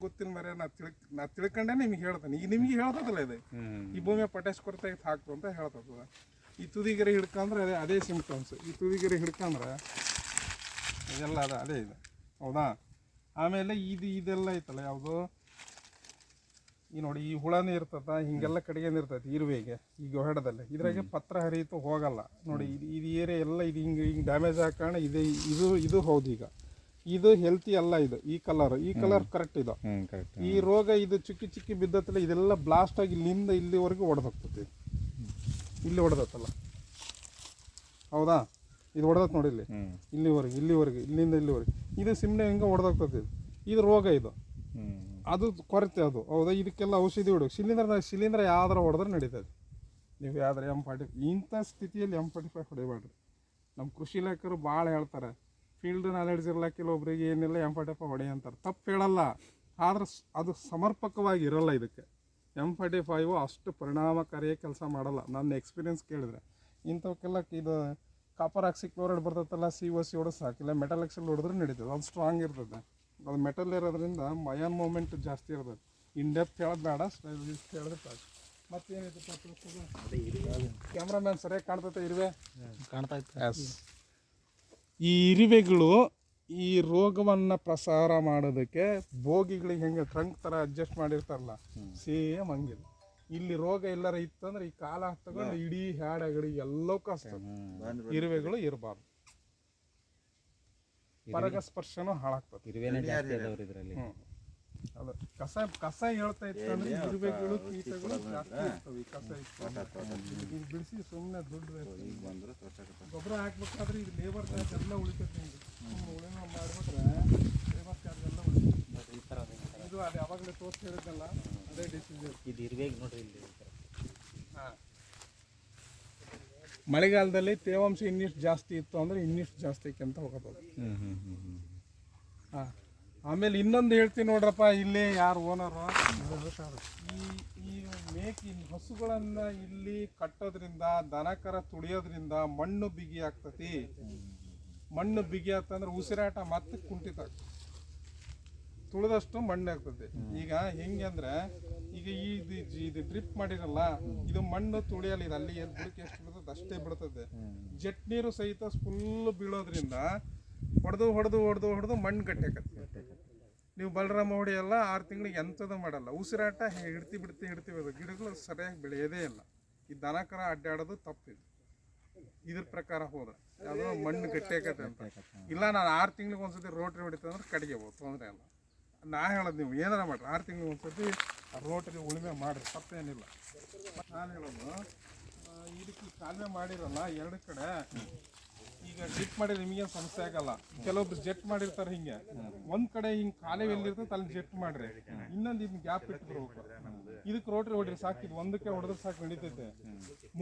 ಗೊತ್ತಿಲ್ಲ ಮರ್ಯ ನಾ ತಿಳ್ಕ್ ನಾ ತಿಳ್ಕೊಂಡೆ ನಿಮ್ಗೆ ಹೇಳ್ತಾನೆ. ಈಗ ನಿಮ್ಗೆ ಹೇಳ್ತದಲ್ಲ ಇದು? ಈ ಭೂಮಿ ಪೊಟ್ಯಾಶ್ ಕೊರತೆ ಹಾಕ್ತು ಅಂತ ಹೇಳ್ತದ. ಈ ತುದಿಗೆರೆ ಹಿಡ್ಕಂದ್ರೆ ಅದೇ ಅದೇ ಸಿಂಪ್ಟಮ್ಸ್ ಈ ತುದಿಗೆರೆ ಹಿಡ್ಕಂದ್ರೆ ಇದೆಲ್ಲ ಅದ ಅದೇ ಇದೆ. ಹೌದಾ? ಆಮೇಲೆ ಇದು ಇದೆಲ್ಲ ಐತಲ್ಲ ಯಾವುದು? ಈ ನೋಡಿ ಈ ಹುಳನೇ ಇರ್ತದ ಹಿಂಗೆಲ್ಲ ಕಡೆಗೇನೆ ಇರ್ತೈತಿ ಇರುವೆಗೆ ಈಗ ಹೊಡೆದಲ್ಲಿ ಇದ್ರಾಗೆ ಪತ್ರ ಹರಿಯಿತು ಹೋಗಲ್ಲ. ನೋಡಿ ಇದು ಇದು ಏರಿಯಾ ಎಲ್ಲ ಇದು ಹಿಂಗೆ ಹಿಂಗೆ ಡ್ಯಾಮೇಜ್ ಕಾರಣ ಇದೆ ಇದು ಇದು ಹೌದು ಈಗ. ಇದು ಹೆಲ್ತಿ ಅಲ್ಲ ಇದು ಈ ಕಲರ್ ಈ ಕಲರ್ ಕರೆಕ್ಟ್ ಇದು. ಹ್ಞೂ ಕರೆಕ್ಟ್ ಈ ರೋಗ ಇದು ಚಿಕ್ಕಿ ಚಿಕ್ಕಿ ಬಿದ್ದತ್ತಲ್ಲ ಇದೆಲ್ಲ ಬ್ಲಾಸ್ಟ್ ಆಗಿ ಇಲ್ಲಿಂದ ಇಲ್ಲಿವರೆಗೂ ಹೊಡೆದೋಗ್ತೈತಿ ಇಲ್ಲಿ ಹೊಡೆದತ್ತಲ್ಲ ಹೌದಾ? ಇದು ಹೊಡೆದತ್ ನೋಡಿ ಇಲ್ಲಿ. ಹ್ಞೂ ಇಲ್ಲಿವರೆಗೆ ಇಲ್ಲಿವರೆಗೆ ಇಲ್ಲಿಂದ ಇಲ್ಲಿವರೆಗೆ. ಇದು ಸಿಮ್ನೆ ಹಿಂಗೆ ಹೊಡೆದೋಗ್ತೈತಿ ಇದು. ಇದು ರೋಗ ಇದು. ಅದು ಕೊರತೆ ಅದು. ಹೌದಾ? ಇದಕ್ಕೆಲ್ಲ ಔಷಧಿ ಹೊಡು ಸಿಲಿಂಡರ್ ಶಿಲೀಂಧ್ರ ಯಾವ್ದಾರ ಹೊಡೆದ್ರೆ ನಡೀತದೆ. ನೀವು ಯಾವ್ದಾರ ಎಂ ಫಾರ್ಟಿ ಇಂಥ ಸ್ಥಿತಿಯಲ್ಲಿ ಎಂ ಫಾರ್ಟಿ ಫೈವ್ ಹೊಡಿಬೇಡ್ರಿ. ನಮ್ಮ ಕೃಷಿ ಇಲಾಖೆಯವರು ಭಾಳ ಹೇಳ್ತಾರೆ. ಫೀಲ್ಡ್ ನಾಲೆಡ್ಜ್ ಇರಲ್ಲ ಕೆಲವೊಬ್ರಿಗೆ ಏನಿಲ್ಲ ಎಂ ಫಾರ್ಟಿ ಫೈವ್ ಹೊಡಿ ಅಂತಾರೆ. ತಪ್ಪು ಹೇಳಲ್ಲ. ಆದ್ರೆ ಅದು ಸಮರ್ಪಕವಾಗಿ ಇರಲ್ಲ ಇದಕ್ಕೆ. ಎಂ ಫಾರ್ಟಿ ಫೈವ್ ಅಷ್ಟು ಪರಿಣಾಮಕಾರಿ ಕೆಲಸ ಮಾಡಲ್ಲ. ನನ್ನ ಎಕ್ಸ್ಪೀರಿಯನ್ಸ್ ಕೇಳಿದ್ರೆ. ಇಂಥವಕ್ಕೆಲ್ಲ ಇದು ಕಾಪರ್ ಆಕ್ಸಿ ಕ್ಲೋರೈಡ್ ಬರ್ತೈತಲ್ಲ ಸಿ ಒ ಸಿ ಹೊಡೆದು ಸಾಕಿಲ್ಲ ಮೆಟಲ್ ಎಕ್ಸಲ್ ಹೊಡೆದ್ರೆ ನಡೀತದೆ. ಅದು ಸ್ಟ್ರಾಂಗ್ ಇರ್ತದೆ. ಅದು ಮೆಟಲ್ ಇರೋದ್ರಿಂದ ಮಯನ್ ಮೂಮೆಂಟ್ ಜಾಸ್ತಿ ಇರ್ತದೆ. ಇನ್ ಡೆಪ್ತ್ ಹೇಳೋದು ಬೇಡ ಸ್ಟೈಲಿಸ್ಟ್ ಹೇಳಿದ್ರೆ ಸಾಕು. ಮತ್ತೇನಿದೆ ಕ್ಯಾಮ್ರಾಮ್ಯಾನ್ ಸರಿಯಾಗಿ ಕಾಣ್ತೈತೆ ಇರುವೆ? ಕಾಣ್ತಾ ಇತ್ತು. ಈ ಇರುವೆಗಳು ಈ ರೋಗವನ್ನು ಪ್ರಸಾರ ಮಾಡೋದಕ್ಕೆ ಬೋಗಿಗಳಿಗೆ ಹೆಂಗೆ ಟ್ರಂಕ್ ಥರ ಅಡ್ಜಸ್ಟ್ ಮಾಡಿರ್ತಾರಲ್ಲ ಸೇಮ್ ಹಂಗಿಲ್ಲ. ಇಲ್ಲಿ ರೋಗ ಎಲ್ಲರ ಇತ್ತಂದ್ರೆ ಈ ಕಾಲ ತಗೊಂಡು ಇಡೀ ಹ್ಯಾಡಗಳಿಗೆ ಎಲ್ಲವೂ ಕಷ್ಟ. ಇರುವೆಗಳು ಇರಬಾರ್ದು. ಪರಗಸ್ಪರ್ಶನೂ ಹಾಳಾಗ್ತದೆ. ಇದರಲ್ಲಿ ಕಸ ಕಸ ಹೇಳ್ತಾ ಇತ್ತು ಅಂದ್ರೆ ಇರುವೆಗಳು ಕೀಟಗಳು ಜಾಸ್ತಿ ಇರ್ತವೆ ಈ ಕಸ ಇತ್ತು ಈಗ ಬಿಡಿಸಿ ಸುಮ್ಮನೆ ದುಡ್ಡು waste. ಗೊಬ್ಬರ ಹಾಕ್ಬೇಕಾದ್ರೆ ಈಗ ಲೇಬರ್ ಚಾರ್ಜ್ ಎಲ್ಲ ಉಳಿತೈತೆ ನಿಮ್ಗೆ. ಉಳಿಮೆ ಉಳಿನ ಮಾಡ್ಬಿಟ್ರೆ ಲೇಬರ್ ಚಾರ್ಜ್ ಎಲ್ಲ ಉಳಿತೈತೆ ಈ ಥರ ಇದು ಅದು ಯಾವಾಗಲೇ ತೋರಿಸಿ ಹೇಳಿದ್ದಲ್ಲ ಅದೇ ಡಿಸಿಜನ್ ಇದು ಇರುವೆಗೆ ನೋಡ್ರಿ ಇಲ್ಲಿ. ಮಳೆಗಾಲದಲ್ಲಿ ತೇವಾಂಶ ಇನ್ನಿಷ್ಟು ಜಾಸ್ತಿ ಇತ್ತು ಅಂದ್ರೆ ಇನ್ನಿಷ್ಟು ಜಾಸ್ತಿ ಅಂತ ಹೋಗೋದು ಹ್ಞೂ ಹ್ಞೂ ಹ್ಞೂ ಹ್ಞೂ ಹಾಂ. ಆಮೇಲೆ ಇನ್ನೊಂದು ಹೇಳ್ತೀನಿ ನೋಡ್ರಪ್ಪ ಇಲ್ಲಿ ಯಾರು ಓನರು ಈ ಈ ಮೇಕ್ ಹಸುಗಳನ್ನ ಇಲ್ಲಿ ಕಟ್ಟೋದ್ರಿಂದ ದನಕರ ತುಳಿಯೋದ್ರಿಂದ ಮಣ್ಣು ಬಿಗಿ ಆಗ್ತತಿ. ಮಣ್ಣು ಬಿಗಿ ಆಗ್ತಂದ್ರೆ ಉಸಿರಾಟ ಮತ್ತೆ ಕುಂಠಿತ. ಆಗ್ತದೆ ತುಳಿದಷ್ಟು ಮಣ್ಣು ಆಗ್ತದೆ. ಈಗ ಹೆಂಗೆ ಅಂದ್ರೆ ಈಗ ಈ ಇದು ಇದು ಡ್ರಿಪ್ ಮಾಡಿರಲ್ಲ ಇದು ಮಣ್ಣು ತುಳಿಯಲ್ಲ ಇದು ಅಲ್ಲಿ ಏನು ಬುಡಕ್ಕೆ ಎಷ್ಟು ಬಿಡ್ತದೆ ಅಷ್ಟೇ ಬಿಡ್ತದೆ ಜಟ್ ನೀರು ಸಹಿತ ಫುಲ್ ಬೀಳೋದ್ರಿಂದ ಹೊಡೆದು ಹೊಡೆದು ಹೊಡೆದು ಹೊಡೆದು ಮಣ್ಣು ಕಟ್ಟಾಕತ್ತೆ ನೀವು ಬಲರಾಮ ಹೊಡೆಯಲ್ಲ ಆರು ತಿಂಗಳಿಗೆ ಎಂಥದ್ದು ಮಾಡಲ್ಲ. ಉಸಿರಾಟ ಹಿಡ್ತಿ ಬಿಡ್ತಿ ಹಿಡ್ತೀವಿ ಅದು ಗಿಡಗಳು ಸರಿಯಾಗಿ ಬೆಳೆಯೋದೇ ಇಲ್ಲ. ಈ ದನಕರ ಅಡ್ಡಾಡೋದು ತಪ್ಪಿದೆ. ಇದ್ರ ಪ್ರಕಾರ ಹೋದ್ರೆ ಯಾವುದೋ ಮಣ್ಣು ಗಟ್ಟಿಯಾಕತ್ತೆ ಅಂತ. ಇಲ್ಲ, ನಾನು ಆರು ತಿಂಗಳಿಗೆ ಒಂದ್ಸತಿ ರೋಟ್ರಿ ಹೊಡಿತಂದ್ರೆ ಅಂದ್ರೆ ಕಡಿಗೆಬೋದು ತೊಂದರೆ ಇಲ್ಲ. ನಾ ಹೇಳೋದು ನೀವು ಏನಾರ ಮಾಡ್ರಿ. ಆರು ತಿಂಗಳಿಗೆ ಒಂದ್ಸತಿ ರೋಟ್ರಿ ಉಳುಮೆ ಮಾಡಿರಿ. ತಪ್ಪೇನಿಲ್ಲ. ನಾನು ಹೇಳೋದು ಇದಕ್ಕೆ ಕಾಲುವೆ ಮಾಡಿರಲ್ಲ, ಎರಡು ಕಡೆ ಈಗ ಜೆಟ್ ಮಾಡಿದ್ರೆ ನಿಮಗೇನು ಸಮಸ್ಯೆ ಆಗಲ್ಲ. ಕೆಲವೊಬ್ರು ಜೆಟ್ ಮಾಡಿರ್ತಾರೆ ಹಿಂಗೆ. ಒಂದ್ ಕಡೆ ಹಿಂಗ್ ಕಾಲುವೆ ಎಲ್ಲಿರ್ತದೆ ಅಲ್ಲಿ ಜೆಟ್ ಮಾಡ್ರಿ. ಇನ್ನೊಂದು ಇದನ್ನ ಗ್ಯಾಪ್ ಇಟ್ಟು ಬರ್ಬೇಕು ಇದಕ್ಕೆ ರೋಟ್ರಿ ಹೊಡ್ರಿ ಸಾಕು. ಇದು ಒಂದಕ್ಕೆ ಹೊಡೆದ್ರೆ ಸಾಕು ನಡೀತೈತೆ.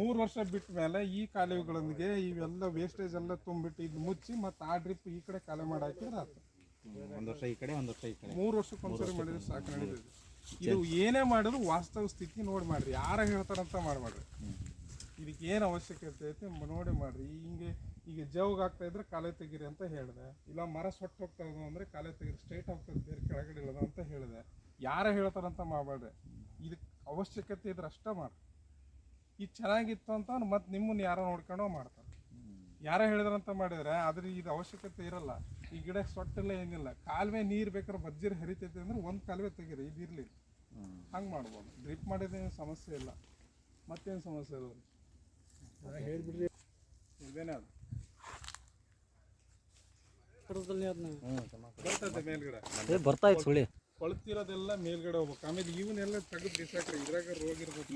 ಮೂರು ವರ್ಷ ಬಿಟ್ಟ ಮೇಲೆ ಈ ಕಾಲುವೆಗಳೊಂದಿಗೆ ಇವೆಲ್ಲ ವೇಸ್ಟೇಜ್ ಎಲ್ಲ ತುಂಬಿಟ್ಟು ಇದು ಮುಚ್ಚಿ ಮತ್ತೆ ಆ ಡ್ರಿಪ್ ಈ ಕಡೆ ಕಾಲೇ ಮಾಡಿ ಹಾಕಿದ್ರೆ ಆಯ್ತು ಒಂದು ವರ್ಷ ಈ ಕಡೆ ಒಂದು ವರ್ಷ ಈ ಕಡೆ. ಮೂರು ವರ್ಷಕ್ಕೊಂದ್ಸರಿ ಮಾಡಿದ್ರೆ ಸಾಕು ನಡೀತೈತೆ. ಇದು ಏನೇ ಮಾಡಿದ್ರು ವಾಸ್ತವ ಸ್ಥಿತಿ ನೋಡಿ ಮಾಡ್ರಿ. ಯಾರ ಹೇಳ್ತಾರಂತ ಮಾಡ್ಬೇಡ್ರಿ ಇದಕ್ಕೆ ಏನು ಅವಶ್ಯಕತೆ ಐತೆ? ನೋಡಿ ಮಾಡ್ರಿ. ಹಿಂಗೆ ಈಗ ಜವ್ಗೆ ಆಗ್ತಾ ಇದ್ರೆ ಕಾಲೇ ತೆಗೀರಿ ಅಂತ ಹೇಳಿದೆ. ಇಲ್ಲ ಮರ ಸೊಟ್ಟು ಹೋಗ್ತಾ ಇದ್ದು ಅಂದ್ರೆ ಕಾಲೇ ತೆಗೀರಿ ಸ್ಟ್ರೈಟ್ ಹೋಗ್ತದೆ ಬೇರೆ ಕೆಳಗಡೆ ಇಲ್ಲದ ಅಂತ ಹೇಳಿದೆ. ಯಾರ ಹೇಳ್ತಾರಂತ ಮಾಡಬೇಡ್ರಿ. ಇದಕ್ಕೆ ಅವಶ್ಯಕತೆ ಇದ್ರೆ ಅಷ್ಟೇ ಮಾಡ್ರಿ. ಇದು ಚೆನ್ನಾಗಿತ್ತು ಅಂತ ಮತ್ತೆ ನಿಮ್ಮನ್ನ ಯಾರೋ ನೋಡ್ಕೊಂಡೋ ಮಾಡ್ತಾರೆ ಯಾರ ಹೇಳಿದ್ರಂತ ಮಾಡಿದ್ರೆ ಆದ್ರೆ ಇದು ಅವಶ್ಯಕತೆ ಇರಲ್ಲ. ಈ ಗಿಡ ಸೊಟ್ಟಿಲ್ಲ ಏನಿಲ್ಲ. ಕಾಲುವೆ ನೀರು ಬೇಕಾದ್ರೆ ಬಜ್ಜಿರ್ ಹರಿತೈತೆ ಅಂದ್ರೆ ಒಂದು ಕಾಲುವೆ ತೆಗೀರಿ ಇದು ಇರಲಿ. ಹಂಗೆ ಮಾಡ್ಬೋದು. ಡ್ರಿಪ್ ಮಾಡಿದೇನು ಸಮಸ್ಯೆ ಇಲ್ಲ. ಮತ್ತೇನು ಸಮಸ್ಯೆ ಇಲ್ಲ ಹೇಳ್ಬಿಡ್ರಿ. ಇದೇನೇ ಅದು. ಬರ್ತಾ ಇತ್ತು ಸುಳಿ. ಕೊಳ್ತಿರೋದೆಲ್ಲ ಮೇಲ್ಗಡೆ ಹೋಗ್ಬೇಕು. ಆಮೇಲೆ ಇವನ್ನೆಲ್ಲ ತೆಗೆದು ಬಿಸಾಕ್ರೆ. ಇದ್ರಾಗ ರೋಗ ಇರ್ಬೇಕು